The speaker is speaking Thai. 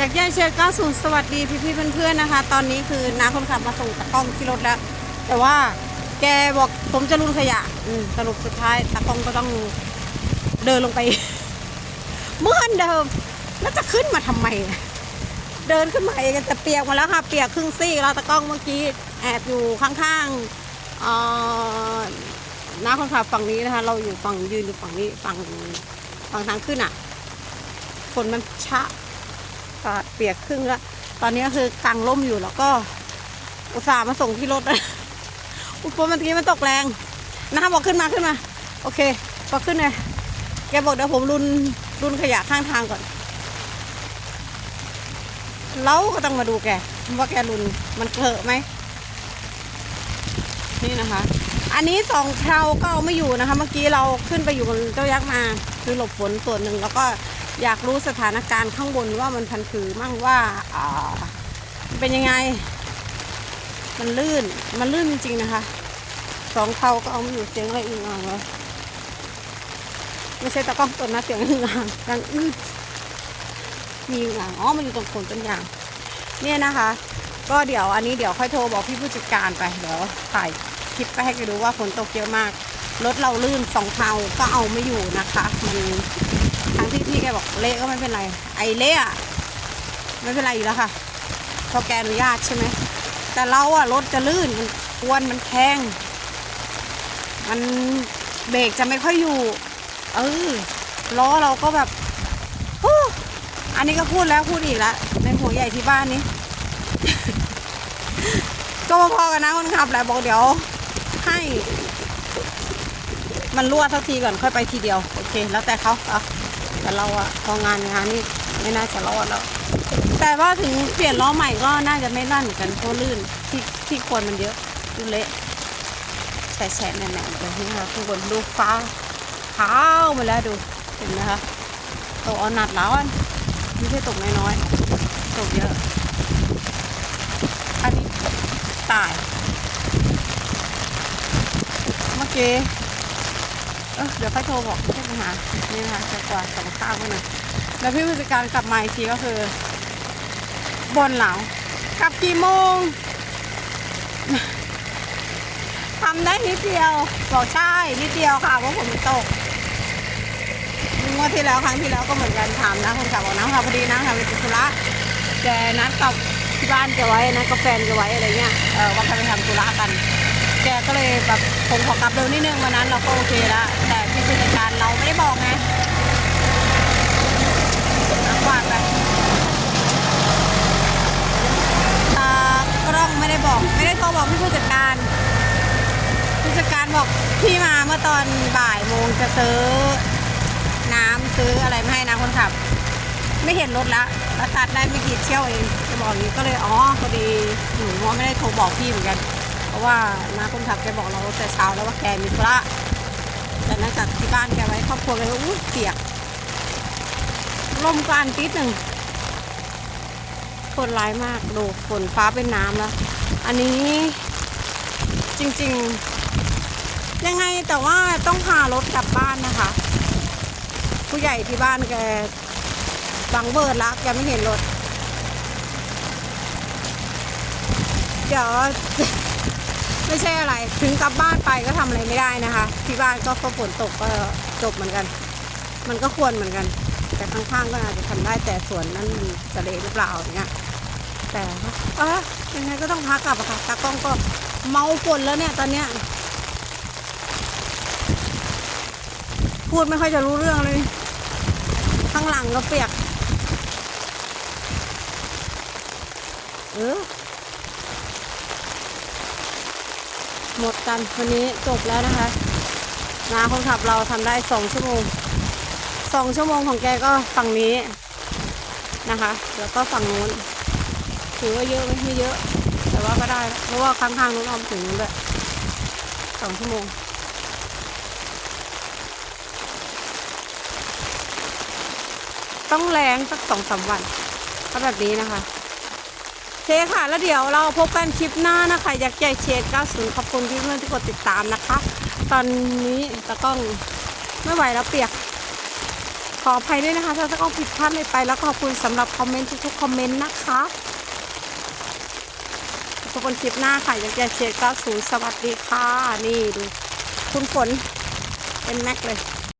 อยากแยเชียร์90 สวัสดีพี่ๆเพื่อนๆนะคะ ตอนนี้คือน้าคนขับมาส่งตะกล้องที่รถแล้ว แต่ว่าแกบอกผมจะรุนขยะ อืมสรุปสุดท้ายตะกล้องก็ต้องเดินลงไป เหมือนเดิมแล้วจะขึ้นมาทำไม เดินขึ้นมาเองแต่เปียกมาแล้วค่ะ เปียกครึ่งซี่แล้วตะกล้องเมื่อกี้แอบอยู่ข้างๆน้าคนขับฝั่งนี้นะคะ เราอยู่ฝั่งยืนอยู่ฝั่งนี้ฝั่งฝั่งทางขึ้นอะฝนมันชะ ก็เปียกครึ่งแล้วตอนนี้ก็คือกางร่มอยู่แล้วก็ อุตส่าห์มาส่งที่รถนะอุปเมื่อกี้มันตกแรงนะคะบอกขึ้นมาขึ้นมา โอเคพอขึ้นเลยแกบอกเดี๋ยวผมรุนรุนขยะข้างทางก่อนเราก็ต้องมาดูแกว่าแกรุนมันเถอะไหมนี่นะคะ อันนี้สองเพราก็เอาไม่อยู่นะคะ เมื่อกี้เราขึ้นไปอยู่บนเจ้ายักษ์มา คือหลบฝนส่วนหนึ่งแล้วก็ อยากรู้สถานการณ์ข้างบนว่ามันพันผือมั่งว่าอ่ามันเป็นยังไง มันลื่น มันลื่นจริงๆนะคะสองเพราก็เอาไม่อยู่เสียงอะไรอึ่งอ่างเลยไม่ใช่ตะก้องตัวนะเสียงอึ่งอ่างดังอื้อมีอึ่งอ่างอ๋อมันอยู่ตรงโคนต้นยาง เนี่ยนะคะ ก็เดี๋ยวอันนี้เดี๋ยวค่อยโทรบอกพี่ผู้จัดการไปเดี๋ยวถ่ายคลิปไปให้แกดูว่าฝนตกเยอะมากรถเราลื่นสองเพาก็เอาไม่อยู่นะคะมัน ทั้งที่พี่แกบอกเละก็ไม่เป็นไร ไอเละอะไม่เป็นไรอยู่แล้วค่ะเพอแกอนุญาตใช่ไหม แต่เราอะรถจะลื่นมันกวนมันแข้ง มันเบรกจะไม่ค่อยอยู่ เออล้อเราก็แบบอันนี้ก็พูดแล้วพูดอีกแล้วในหัวใหญ่ที่บ้านนี้ ก็พอๆกันนะคนขับแหละบอกเดี๋ยว ให้ มันรั่วสักทีก่อนค่อยไปทีเดียว โอเค แล้วแต่เขาเอา แต่เราอะพองานงานนี่ไม่น่าจะรอดแล้ว แต่ว่าถึงเปลี่ยนล้อใหม่ก็น่าจะไม่ลั่นเหมือนกันเพราะลื่นที่ที่ควรมันเยอะดูเละแฉะแฉะแหน่ๆเลยนี่ค่ะทุกคนดูฟ้าขาวมาแล้วดูเห็นไหมคะตกเอาหนัดแล้วอันไม่ใช่ตกน้อยๆตกเยอะ อันนี้ตาย เมื่อกี้ เออเดี๋ยวค่โทรบอกไม่ใช่ปัญหา นี่นะคะจะกวาดสองข้างไว้หน่อยแล้วพี่ผู้จัดการกลับมาอีกทีก็คือบนเหลากลับกี่โมงทำได้นิดเดียวบอกใช่นิดเดียวค่ะเพราะฝนมันตกงวดที่แล้วครั้งที่แล้วก็เหมือนกันถามนะคนขับบอกน้ำค่ะพอดีนะค่ะไปติดธุระแกนัดกับที่บ้านแกไว้นะกับแฟนแกไว้อะไรเงี้ยเออว่าเขาไปทำธุระกัน แกก็เลย แบบผมขอกลับเร็วนิดนึงวันนั้นเราก็โอเคละแต่พี่ผู้จัดการเราไม่ได้บอกไงน้ำกวาดไปตากล้องไม่ได้บอกไม่ได้โทรบอกพี่ผู้จัดการผู้จัดการบอกพี่มาเมื่อตอนบ่ายโมงจะซื้อน้ำซื้ออะไรมาให้นะคนขับ ไม่เห็นรถละแล้วตัดได้ไม่กี่เที่ยวเองจะบอกอย่างนี้ก็เลยอ๋อพอดีหนูว่าไม่ได้โทรบอกพี่เหมือนกัน ราะว่าน้าคนขับแกบอกเราแต่เช้าแล้วว่าแกมีธุระแต่น่าจัดที่บ้านแกไว้ครอบครัวแกก็อู้เปียกลมก็อันติดหนึ่งฝนร้ายมากดูฝนฟ้าเป็นน้ำแล้ว อันนี้จริงๆ ยังไงแต่ว่าต้องพารถกลับบ้านนะคะ ผู้ใหญ่ที่บ้านแกบังเบิดละแกไม่เห็นรถ เดี๋ยว ไม่ใช่อะไร ถึงกลับบ้านไปก็ทำอะไรไม่ได้นะคะ ที่บ้านก็ก็ฝนตกก็จบเหมือนกัน มันก็ควรเหมือนกัน แต่ข้างๆก็อาจจะทำได้แต่ส่วนนั้นมันจะเลหรือเปล่าอย่างเงี้ยแต่เออยังไงก็ต้องพักกลับอะค่ะตากล้องก็เมาฝนแล้วเนี่ยตอนเนี้ยพูดไม่ค่อยจะรู้เรื่องเลย ข้างหลังก็เปียก เออ หมดกันวันนี้จบแล้วนะคะนาคนขับเราทำได้สองชั่วโมงสองชั่วโมงของแกก็ฝั่งนี้นะคะ แล้วก็ฝั่งนู้นถือว่าเยอะไหมไม่เยอะ แต่ว่าก็ได้ เพราะว่าข้างๆนู้นเอาถึงนู้นด้วยสองชั่วโมงต้องแรงสักสองสามวันก็แบบนี้นะคะ เคค่ะ แล้วเดี๋ยวเราพบกันคลิปหน้านะคะยักษ์ใหญ่เชด90 ขอบคุณที่เพื่อนที่กดติดตามนะคะ ตอนนี้ตะกล้องไม่ไหวแล้วเปียก ขออภัยด้วยนะคะ ถ้าถ้าก็ผิดพลาดอะไรไป แล้วขอบคุณสำหรับคอมเมนต์ทุกๆคอมเมนต์นะคะทุกคนคลิปหน้าค่ะอยากจะเชียร์90 สวัสดีค่ะ นี่ดูคุณฝนเป็นแม็กเลย